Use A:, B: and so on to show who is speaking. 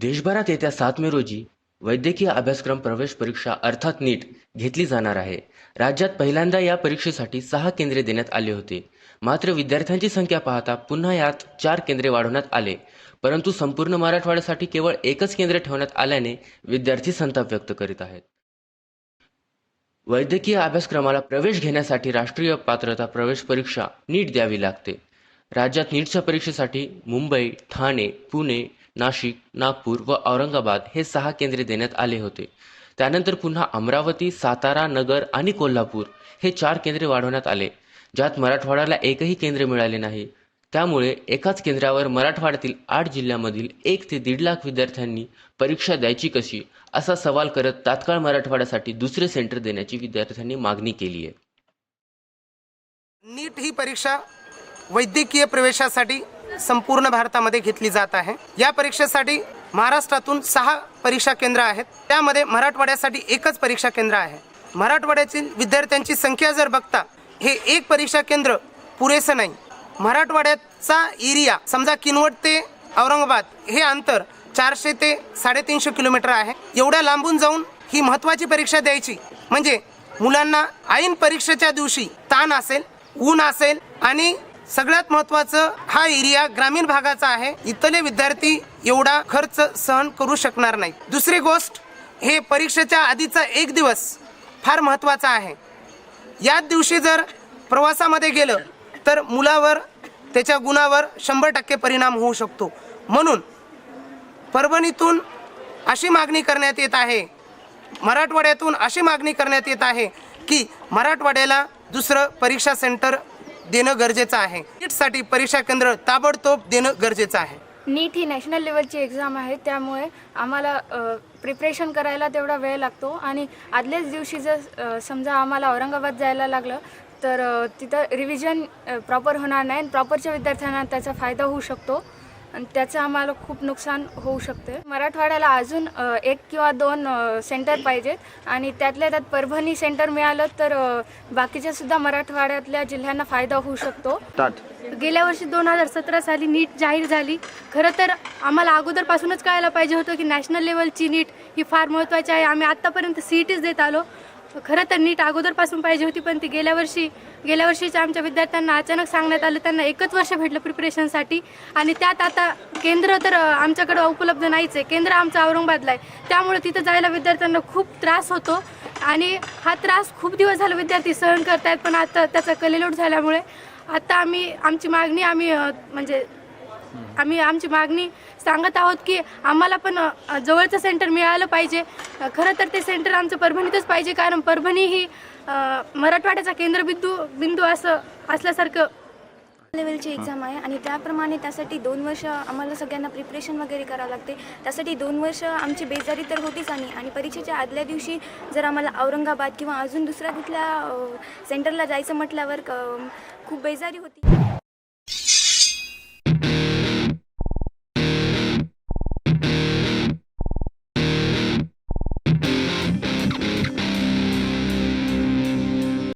A: देशभरात येत्या सात मे रोजी वैद्यकीय अभ्यासक्रम प्रवेश परीक्षा अर्थात नीट घेतली जाणार आहे. राज्यात पहिल्यांदा या परीक्षेसाठी सहा केंद्रे देण्यात आले होते. मात्र विद्यार्थ्यांची संख्या पाहता पुन्हा यात चार केंद्रे वाढवण्यात आले. परंतु संपूर्ण मराठवाड्यासाठी केवळ एकच केंद्र ठेवण्यात आल्याने विद्यार्थी संताप व्यक्त करीत आहेत. वैद्यकीय अभ्यासक्रमाला प्रवेश घेण्यासाठी राष्ट्रीय पात्रता प्रवेश परीक्षा नीट द्यावी लागते. राज्यात नीटच्या परीक्षेसाठी मुंबई ठाणे पुणे नाशिक नागपूर व औरंगाबाद हे सहा केंद्रे देण्यात आले होते. त्यानंतर पुन्हा अमरावती सातारा नगर आणि कोल्हापूर हे चार केंद्रे वाढवण्यात आले ज्यात मराठवाड्याला एकही केंद्र मिळाले नाही. त्यामुळे एकाच केंद्रावर मराठवाड्यातील आठ जिल्ह्यामधील एक ते दीड लाख विद्यार्थ्यांनी परीक्षा द्यायची कशी असा सवाल करत तात्काळ मराठवाड्यासाठी दुसरे सेंटर देण्याची विद्यार्थ्यांनी मागणी केली आहे.
B: नीट ही परीक्षा वैद्यकीय प्रवेशासाठी संपूर्ण भारतामध्ये घेतली जात आहे. या परीक्षेसाठी महाराष्ट्रातून सहा परीक्षा केंद्र आहेत. त्यामध्ये मराठवाड्यासाठी एकच परीक्षा केंद्र आहे. मराठवाड्यातील विद्यार्थ्यांची संख्या जर बघता हे एक परीक्षा केंद्र पुरेसं नाही. मराठवाड्याचा एरिया समजा किनवट ते औरंगाबाद हे अंतर चारशे ते साडेतीनशे किलोमीटर आहे. एवढ्या लांबून जाऊन ही महत्त्वाची परीक्षा द्यायची. म्हणजे मुलांना ऐन परीक्षेच्या दिवशी ताण असेल ऊन असेल आणि सगळ्यात महत्त्वाचं हा एरिया ग्रामीण भागाचा आहे. इथले विद्यार्थी एवढा खर्च सहन करू शकणार नाही दुसरी गोष्ट हे परीक्षेच्या आधीचा एक दिवस फार महत्त्वाचा आहे. याच दिवशी जर प्रवासामध्ये गेलं तर मुलावर त्याच्या गुणावर शंभर टक्के परिणाम होऊ शकतो. म्हणून परभणीतून अशी मागणी करण्यात येत आहे मराठवाड्यातून अशी मागणी करण्यात येत आहे की मराठवाड्याला दुसरं परीक्षा सेंटर देणं गरजेचं आहे. नीटसाठी परीक्षा केंद्र ताबडतोब देणं गरजेचं आहे.
C: नीट ही नॅशनल लेवलची एक्झाम आहे त्यामुळे आम्हाला प्रिपरेशन करायला तेवढा वेळ लागतो. आणि आदल्याच दिवशी जर समजा आम्हाला औरंगाबाद जायला लागलं तर तिथं रिव्हिजन प्रॉपर होणार नाही आणि प्रॉपरच्या विद्यार्थ्यांना त्याचा फायदा होऊ शकतो. आणि त्याचं आम्हाला खूप नुकसान होऊ शकते. मराठवाड्याला अजून एक किंवा दोन सेंटर पाहिजेत आणि त्यातल्या त्यात परभणी सेंटर मिळालं तर बाकीच्या सुद्धा मराठवाड्यातल्या जिल्ह्यांना फायदा होऊ शकतो.
D: गेल्या वर्षी दोन हजार सतरा साली नीट जाहीर झाली. खरं तर आम्हाला अगोदरपासूनच कळायला पाहिजे होतं की नॅशनल लेवलची नीट ही फार महत्त्वाची आहे. आम्ही आत्तापर्यंत सी ई टीच देत आलो. खरं तर नीट अगोदरपासून पाहिजे होती पण ती गेल्या वर्षी गेल्या वर्षीच्या आमच्या विद्यार्थ्यांना अचानक सांगण्यात आलं त्यांना एकच वर्ष भेटलं प्रिपरेशनसाठी आणि त्यात आता केंद्र तर आमच्याकडं उपलब्ध नाहीच आहे केंद्र आमचं औरंगाबादला आहे. त्यामुळे तिथं जायला विद्यार्थ्यांना खूप त्रास होतो. आणि हा त्रास खूप दिवस झाला विद्यार्थी सहन करतायत पण आता त्याचा कलेलोट झाल्यामुळे आता आम्ही आमची मागणी आम्ही म्हणजे आम्ही आमची मागणी सांगत आहोत की आम्हाला पण जवळचं सेंटर मिळालं पाहिजे. खरं तर ते सेंटर आमचं परभणीतच पाहिजे कारण परभणी ही मराठवाड्याचा केंद्रबिंदू बिंदू असं असल्यासारखं
E: लेवलची एक्झाम आहे आणि त्याप्रमाणे त्यासाठी दोन वर्ष आम्हाला सगळ्यांना प्रिपरेशन वगैरे करावं लागते. त्यासाठी दोन वर्ष आमची बेजारी तर होतीच आणि आणि परीक्षेच्या आदल्या दिवशी जर आम्हाला औरंगाबाद किंवा अजून दुसऱ्या कुठल्या सेंटरला जायचं म्हटल्यावर खूप बेजारी होती.